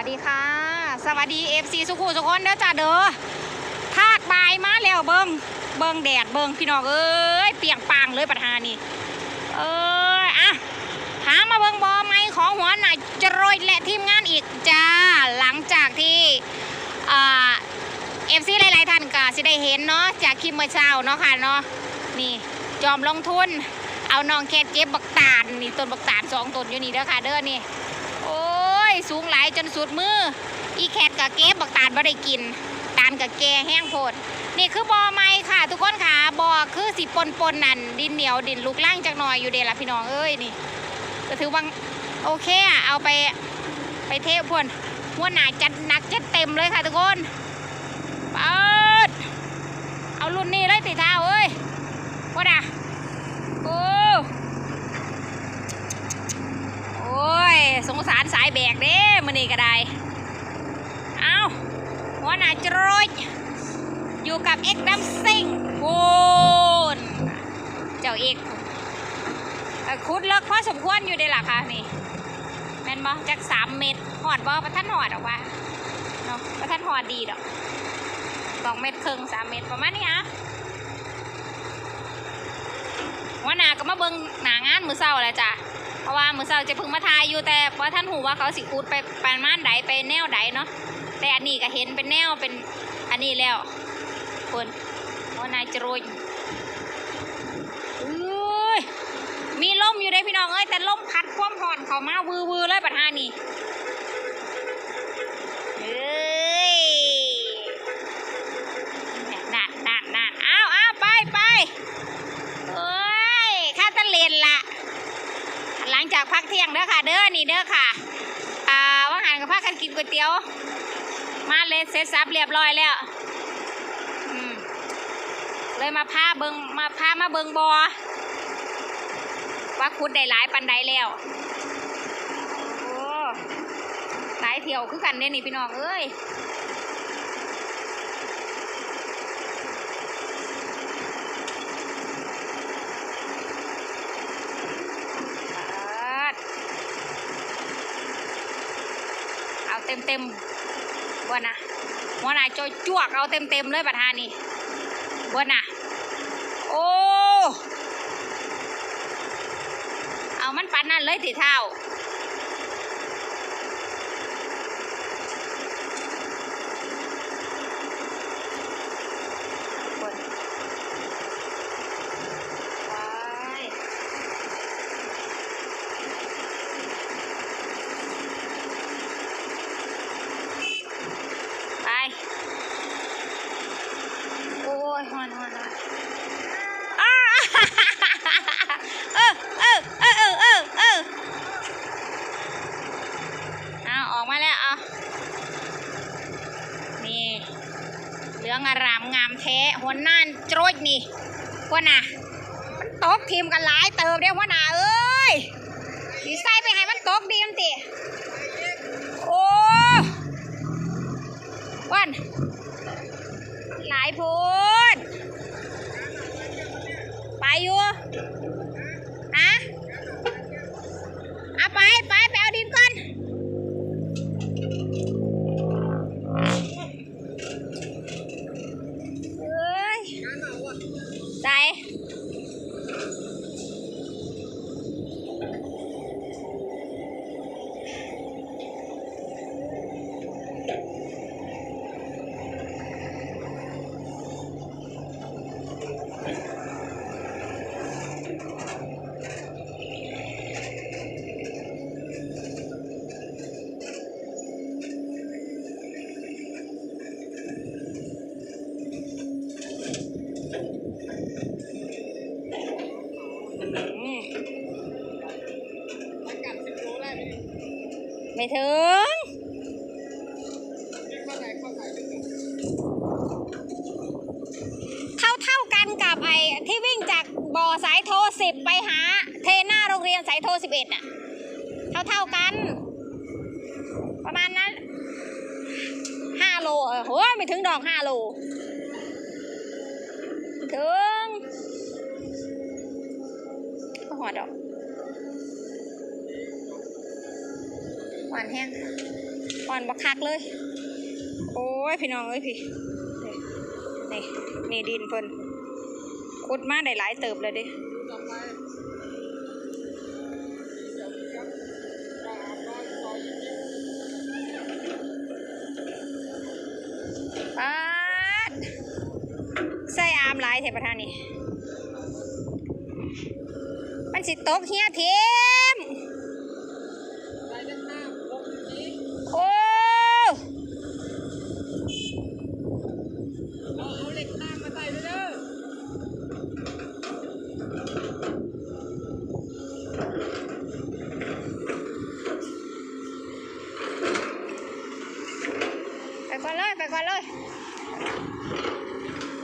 วัสดีค่ะ สวัสดีเอฟซีสุขุสุคนเด้อจ้าเด้อทากบายมาแล้วเบิงเบิงแดดเบิงพี่น้องเอ้ยเปียงปางเลยปัญหานี่เอ้ยอะหามาเบิงบอไม้ของหัวหน้าจะรอยและทีมงานอีกจ้าหลังจากที่อ่าเอฟซีหลายๆท่านก็สิได้เห็นเนาะจากคลิปเมื่อเช้าเนาะค่ะเนาะนี่จอมลงทุน เอาน้องแคทเก็บบักตาลนี่ต้นบักตาลสองต้นอยู่นี่เด้อค่ะเด้อนี่ สูงหลายจนสุดมือ อีแคทกับเก็บบักตาลบ่ได้กิน ตาลกับแกแห้งโพด นี่คือบอไม้ค่ะ ทุกคนค่ะบอคือสิปนปนนั่นดินเหนียวดินลูกล่างจากหน่อยอยู่เดะละพี่น้องเอ้ยนี่ก็ถือว่าโอเคอะเอาไปไปเทพวนหัวหนาจัดหนักจัดเต็มเลยค่ะทุกคนเปิดเอารุ่นนี้เลยติเท้าเอ้ยว่าด่ะโอ้ โอ้ย สารสายแบกเด้มือนี่ก็ได้ เอาหัวหน้าจรยอยู่กับเอ็กดัมซิงโวนเจ้าเอกคุดเลิกพอสมควรอยู่เด้ล่ะค่ะนี่แม่นบ่จักสามเม็ดหอดบ่ประทันหอดออกว่าเนาะประทันหอดดีดอกสองเม็ดครึ่งสามเม็ดประมาณนี้อะหัวหน้าก็มาเบิ่งหนางานมือเศร้าแหละจ้ะ ราะว่ามือเช้าจะพึ่งมาทายอยู่แต่ว่าท่านหูว่าเขาสิคูดไปประมาณใดไปแนวใดเนาะแต่อันนี้ก็เห็นเป็นแนวเป็นอันนี้แล้วคนว่านายจรุยอุ้ยมีลมอยู่ได้พี่น้องเอ้ยแต่ลมพัดความห่อนเขามาวือวือเลยปัญหานี่เอ้ยนั่นนั่นนั่นอ้าวอ้าวไปไปเอ้ยข้าตะเลนละ หลัง จากพักเที่ยงเด้อค่ะ เด้อนี่เด้อค่ะ อ่าว่างหันกับพักกันกินก๋วยเตี๋ยว มาเลยเสร็จสับเรียบร้อยแล้วเลยมาพาเบิงมาพามาเบิงบอว่าคุดได้หลายปันใดแล้วโอ้หลายเที่ยวคือกันเด้นี่พี่น้องเอ้ย เต็มเต็มๆบนนะบนนะจอยจวกเอาเต็มเต็มๆเลยประธานนี่บนนะโอ้เอามันปันนั่นเลยติเท้าบนว้าย ไป โอ้ยฮอนฮอนฮอนอ้า เออเออเออเออเออเออเอาออกมาแล้วเอานี่เหลืองอารามงามแท้ หัวหน้านโจรนี่หัวหน้ามันตกทีมกันหลายเติมเด้หัวหน้าเอ้ยดีไซน์ไปให้มันตกดีมันติโอ้วันหลายพูดไปอยู่อะเอาไปไปไปเอาดินก่อนเอ้ยใจอืม ไม่ถึง เท่าเท่ากันกับไอ้ที่วิ่งจากบ่อสายโทรสิบไปหา เทหน้าโรงเรียนสายโทรสิบเอ็ดน่ะ เท่าเท่ากัน ประมาณนั้นห้าโลเออโหไม่ถึงดอกห้าโลถึงหอดอก หวานแห้งอ่อนบักคักเลย โอ้ยพี่น้องเอ้ยพี่นี่นี่ดินเพิ่นขุดมาได้หลายเติบเลยดิปเดี๋ยวเดี๋ยวรอรอรออีกนิดปาดใส่อามหลายเทประธานนี่มันสิตกเฮียเทม ไปด้านหน้าลงอย่างนี้ โอ้ เอาเอาเหล็กหน้ามาใส่ด้วยเด้อ ไปก่อนเลย ไปก่อนเลย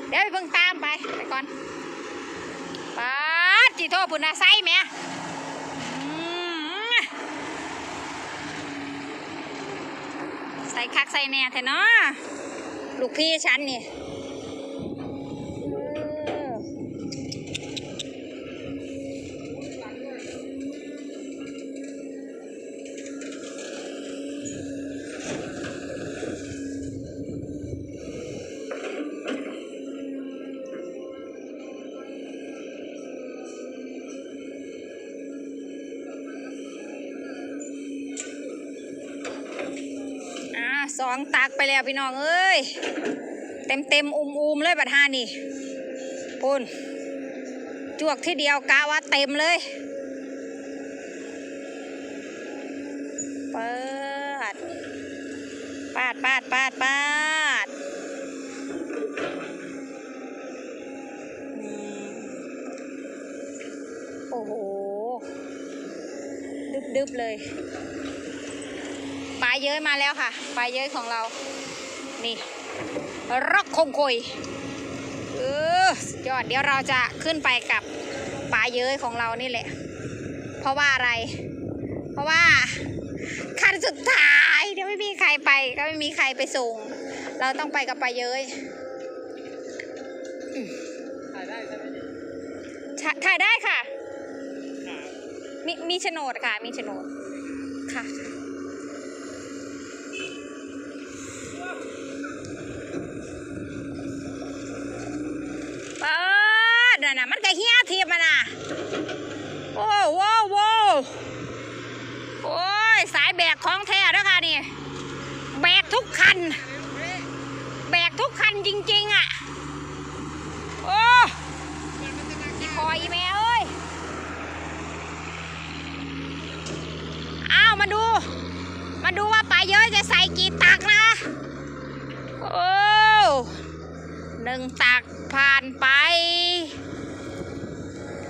เดี๋ยวไปเพิ่งตามไปไปก่อนปาดจีโทปุ่นนะไซแม่ใส่คักใส่แน่แท้เนาะลูกพี่ฉันนี่ สองตักไปแล้วพี่น้องเอ้ย เต็มเต็มอุ้มอุมเลยบัดฮานี่ปุ่นจวกที่เดียวกะว่าเต็มเลยเปิดปาดปาดปาดปาดโอ้โห ดึบดึบๆเลย ปลาเย้ยมาแล้วค่ะ ปลาเย้ยของเรา นี่ร็อกคงคอยเออยอดเดี๋ยวเราจะขึ้นไปกับปลาเย้ยของเรานี่แหละ เพราะว่าอะไร เพราะว่าคันสุดท้ายเดี๋ยวไม่มีใครไป ก็ไม่มีใครไปส่ง เราต้องไปกับปลาเย้ยถ่ายได้ใช่ไหมถ่ายได้ค่ะ มีมีโฉนดค่ะ มีโฉนดค่ะ เปิดน่ะนะมันก็เฮี้ยทีบมันน่ะ โอ้โว้โว้โอ้ย สายแบกของแท้แล้วค่ะนี่ แบก ทุกคัน แบกทุกคันจริง ๆ อะ โอ้อีพออีแม่เอ้ย อ้าว มาดู มาดูว่าปลาเยอะจะใส่กี่ตักนะ โอ้หนึ่งตักผ่านไป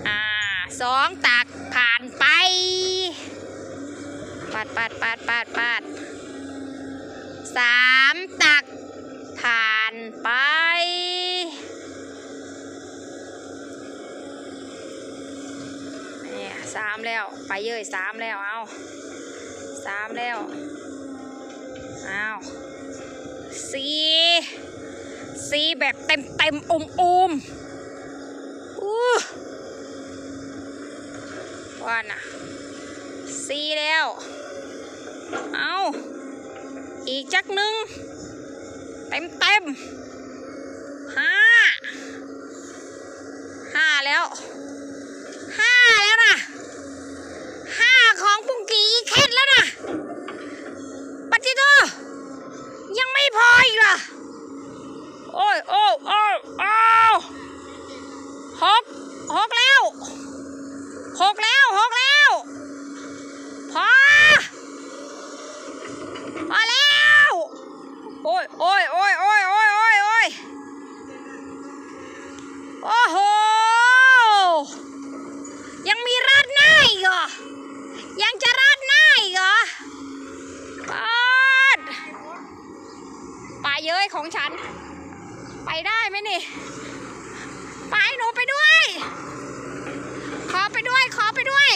อ่าสองตักผ่านไป ปาดปาดปาดปาดปาด สามตักผ่านไปเนี่ยสามแล้ว ไปเยอะสามแล้ว เอาสามแล้ว เอาสี่สี่แบบเต็มเต็มอุ้มอุ้มอู้ว่าน่ะสี่แล้ว เอา อีกจักหนึ่งเต็มเต็มห้าห้าแล้วห้าแล้วนะห้าของปุงกีอีกเคสแล้วนะปัจจิโตยังไม่พออีกเหรอโอ้ยโอ้โอ้โอ้หกหกแล้วหกแล้วหกแล้วพอพอแล้วโอ้ยโอ้ยโอ้ยโอ้ยโอ้ยโอ้ยโอ้ยโอ้โห ยังมีราดหน้าอีกเหรอ ยังจะราดหน้าอีกเหรอปาดปลาเย้ยของฉัน ไปหมนี่ ไปหนูไปด้วย ขอไปด้วย ขอไปด้วย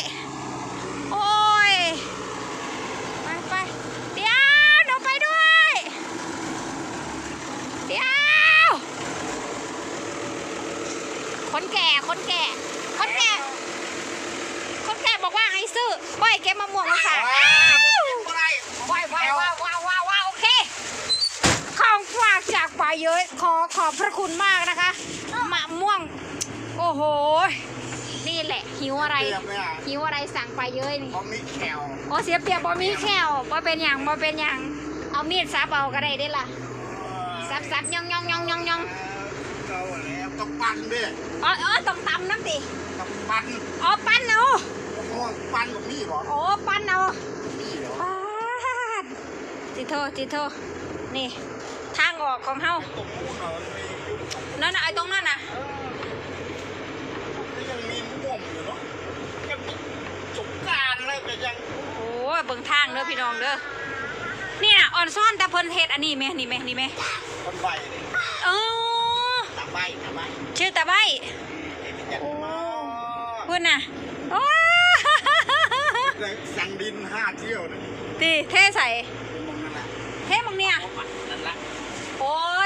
โอ้ย ไปไปเดี๋ยวหนูไปด้วย เดี๋ยว คนแก่ คนแก่ คนแก่ คนแก่บอกว่าให้ซื้อป้อยแกมะม่วงมาขายว้าวว้าวว้าวว้าวว้าวว้าวาเยอะ ขอขอบพระคุณมากนะคะมะม่วง โอ้โห นี่แหละ หิวอะไรเตรียมเนี่ยหิวอะไรสั่งปลาเยอะนี่พอมีแขวโอ้เสียเปรียบบ่มีแควบ่เป็นอย่างบ่เป็นอย่างเอามีดซับเอาก็ได้เด้ล่ะซับซับย่องย่องย่องย่องย่องเราแล้วต้องปั้นดิอ๋ออ๋อต้องตำน้ำดิต้องปั้นอ๋อปั้นเอามะม่วงปั้นกับมีบ่โอ้ปั้นเอามีเหรอ ปาดจิโทจิโทนี่ทาง ออกของเฮาตรงนู้นเหรอมีนั่นน่ะไอ้ตรงนั้นน่ะก็ยังมีม่วงอยู่เนาะยังมีสงกรารอะไรก็ยัง โอ้ยเบิ่งทางเด้อพี่น้องเด้อนี่น่ะอ่อนซ่อนแต่เพิ่นเฮ็ดอันนี้แม่นี่แม่นี่แม่คนใบเลยเออตาใบตาใบชื่อตาใบเห็นอย่างน้อเพิ่นน่ะโอ้เลยสั่งดินห้าเที่ยวนะตีเทใส่มองนั่นแหละเทมึงเนี่ยนั่นแหละโอ้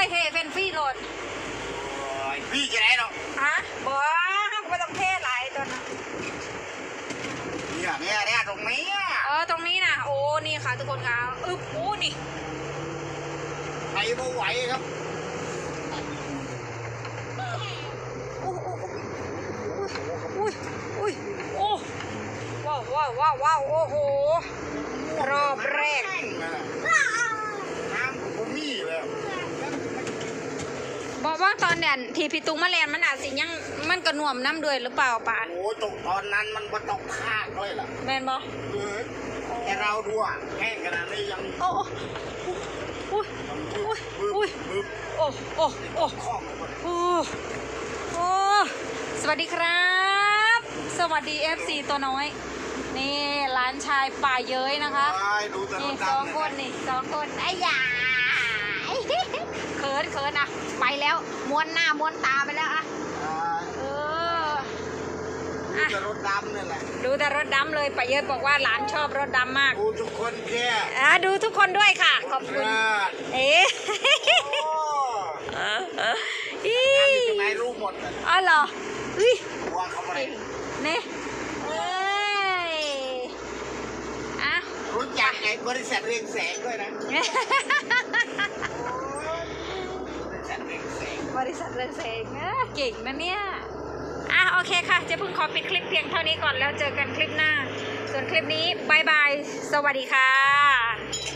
ยเทเป็นฟรีโหลดโอ้ยพี่จะไหนเนาะฮะบ่ฮักบ่ต้องเทหลายตัวนะเนี่ยเนี่ยเนี่ยตรงนี้อะเออตรงนี้น่ะโอ้นี่ค่ะทุกคนค่ะอึ๊บโอ้นี่ไปไม่ไหวครับโอ้โอ้โอ้อุ้ยอุ้ยโอ้ว้าวว้าวว้าวว้าวโอ้โห รอบแรก น้ำผมมีแล้ว บอกว่าตอนเนี่ยที่พี่ตุ้งมาเรียนมันอาจสิยังมันกระหน่วมน้ำด้วยหรือเปล่าป่ะโอ้ยตกตอนนั้นมันมาตกภาคเลยล่ะแม่นบ่เออแต่เราดูอะแห้งขนาดนี้ยังโอ้โอ้อุ้ยมันอุ้ยบึ้อุ้ยบึ้บโอ้โอ้โอ้คล้องหมดโอ้โอ้สวัสดีครับ สวัสดี FC ตัวน้อย นี่ร้านชายป่าเย้ยนะคะไปดูแต่นี่รถสองดำคนนี่สองคนไอ้ยาเขินเขินอะไปแล้วม้วนหน้าม้วนตาไปแล้วอะเออดูแต่รถดำนี่แหละดูแต่รถดำเลยป่าเย้ยบอกว่าหลานชอบรถดำมากดูทุกคนแค่อะดูทุกคนด้วยค่ะ ขอบคุณราดเอ๊ะโอ้อีงานอยู่ตรงไหนรู้หมดเลยอ๋อเหรออุ้ยว่าเขาอะไรนี่เอ้ยอะรู้จักไอ้บริษัทเรียงแสงด้วยนะบริษัทเรียงแสง บริษัทเรืองแสงเอ้อเก่งนะเนี่ย อะโอเคค่ะเจะเพิ่งขอปิดคลิปเพียงเท่านี้ก่อนแล้วเจอกันคลิปหน้า ส่วนคลิปนี้บายบาย สวัสดีค่ะ